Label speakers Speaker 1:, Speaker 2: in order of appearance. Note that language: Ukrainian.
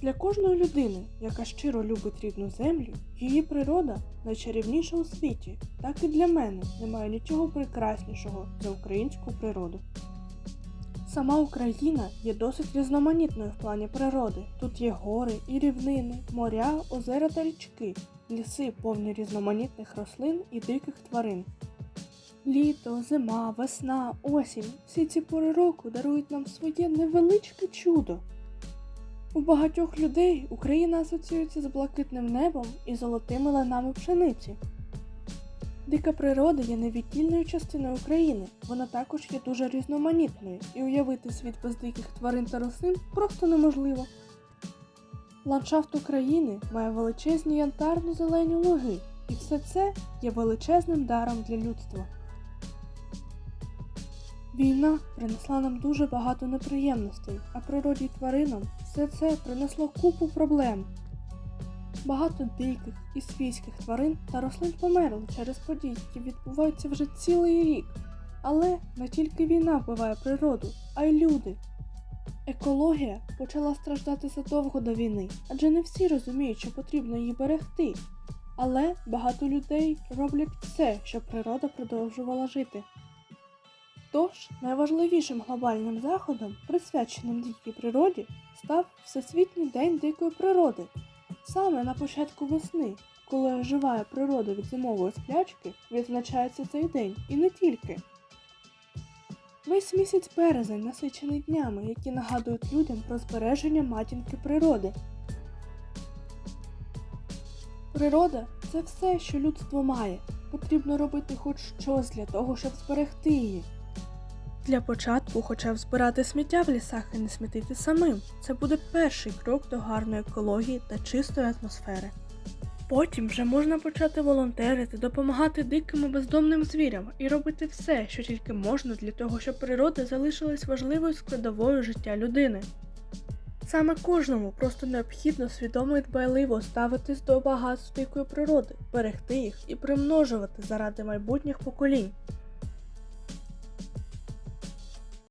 Speaker 1: Для кожної людини, яка щиро любить рідну землю, її природа найчарівніша у світі. Так і для мене немає нічого прекраснішого за українську природу. Сама Україна є досить різноманітною в плані природи. Тут є гори і рівнини, моря, озера та річки, ліси повні різноманітних рослин і диких тварин. Літо, зима, весна, осінь всі ці пори року дарують нам своє невеличке чудо. У багатьох людей Україна асоціюється з блакитним небом і золотими ланами пшениці. Дика природа є невіддільною частиною України. Вона також є дуже різноманітною, і уявити світ без диких тварин та рослин просто неможливо. Ландшафт України має величезні янтарно-зелені луги, і все це є величезним даром для людства. Війна принесла нам дуже багато неприємностей, а природі тваринам все це принесло купу проблем. Багато диких і свійських тварин та рослин померли через події, які відбуваються вже цілий рік. Але не тільки війна вбиває природу, а й люди. Екологія почала страждати задовго до війни, адже не всі розуміють, що потрібно її берегти. Але багато людей роблять все, щоб природа продовжувала жити. Тож найважливішим глобальним заходом, присвяченим дикій природі, став Всесвітній день дикої природи. Саме на початку весни, коли оживає природа від зимової сплячки, відзначається цей день і не тільки. Весь місяць березень насичений днями, які нагадують людям про збереження матінки природи. Природа це все, що людство має. Потрібно робити хоч щось для того, щоб зберегти її. Для початку хоча б збирати сміття в лісах і не смітити самим. Це буде перший крок до гарної екології та чистої атмосфери. Потім вже можна почати волонтерити, допомагати диким і бездомним звірям і робити все, що тільки можна для того, щоб природа залишилась важливою складовою життя людини. Саме кожному просто необхідно свідомо і дбайливо ставитись до багатств дикої природи, берегти їх і примножувати заради майбутніх поколінь.